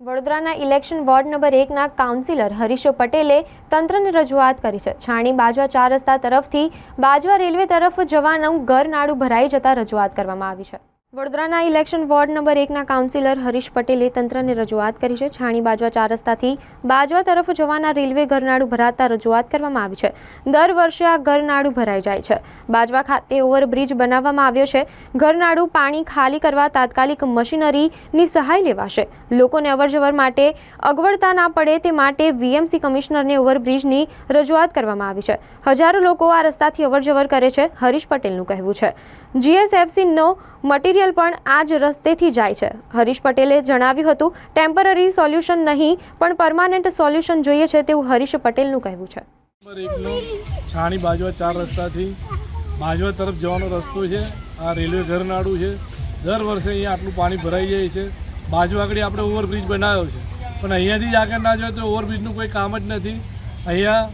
વડોદરાના election ward number એકના councillor Harish પટેલે તંત્રને રજૂઆત કરી છે. છાણી બાજવા ચાર રસ્તા તરફથી બાજવા રેલવે તરફ જવાનું ગરનાળું ભરાઈ જતા રજૂઆત કરવામાં આવી છે. વડોદરાના ઇલેક્શન વોર્ડ નંબર એકના કાઉન્સિલર હરીશ પટેલે તંત્રને રજૂઆત કરી છે. છાણી બાજવા ચાર રસ્તાથી બાજવા તરફ જવાના રેલવે ગરનાળું ભરાતા રજૂઆત કરવામાં આવી છે. દર વર્ષે આ ગરનાળું ભરાઈ જાય છે. બાજવા ખાતે ઓવરબ્રિજ બનાવવામાં આવ્યો છે. ગરનાળું પાણી ખાલી કરવા તાત્કાલિક મશીનરીની સહાય લેવાશે. લોકોને અવરજવર માટે અગવડતા ના પડે તે માટે વીએમસી કમિશનરને ઓવરબ્રિજની રજૂઆત કરવામાં આવી છે. હજારો લોકો આ રસ્તાથી અવરજવર કરે છે, હરીશ પટેલનું કહેવું છે. જીએસએફસીનો મટીરિયલ પણ આ જ રસ્તેથી જાય છે. હરીશ પટેલે જણાવ્યું હતું ટેમ્પરરી સોલ્યુશન નહીં, પણ પરમાનન્ટ સોલ્યુશન જોઈએ છે તેવું હરીશ પટેલનું કહેવું છે. છાણી બાજવા ચાર રસ્તાથી બાજવા તરફ જવાનો રસ્તો છે. આ રેલવે ઘરનાળું છે. દર વર્ષે અહીંયા આટલું પાણી ભરાઈ જાય છે. બાજુ આગળ આપણે ઓવરબ્રિજ બનાવ્યો છે. પણ અહીંયાથી જ આગળ ના જોઈએ તો ઓવરબ્રિજનું કોઈ કામ જ નથી. અહીંયા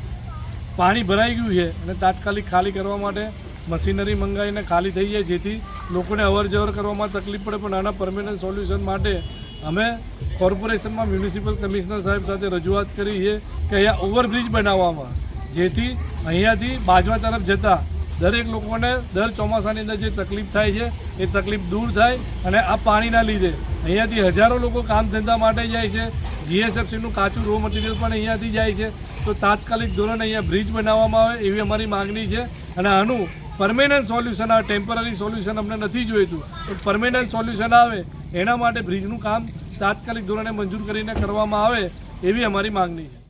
પાણી ભરાઈ ગયું છે અને તાત્કાલિક ખાલી કરવા માટે મશીનરી મંગાવીને ખાલી થઈ જાય, જેથી લોકોને અવર જવર કરવામાં તકલીફ પડે પણ આના પરમેનન્ટ સોલ્યુશન માટે અમે કોર્પોરેશનમાં મ્યુનિસિપલ કમિશનર સાહેબ સાથે રજૂઆત કરી છે કે અહીંયા ઓવરબ્રિજ બનાવવામાં. જેથી અહીંયાથી બાજવા તરફ જતા દરેક લોકોને દર ચોમાસાની અંદર જે તકલીફ થાય છે, એ તકલીફ દૂર થાય અને આ પાણીના લીધે અહીંયાથી હજારો લોકો કામ ધંધા માટે જાય છે. જીએસએફસીનું કાચું રો મટીરિયલ પણ અહીંયાથી જાય છે. તો તાત્કાલિક ધોરણે અહીંયા બ્રિજ બનાવવામાં આવે એવી અમારી માગણી છે. અને આનું પરમેનન્ટ સોલ્યુશન આવે ટેમ્પરરી સોલ્યુશન અમને નથી જોઈતું. પણ પરમેનન્ટ સોલ્યુશન આવે, એના માટે બ્રિજનું કામ તાત્કાલિક ધોરણે મંજૂર કરીને કરવામાં આવે, એવી અમારી માગણી છે.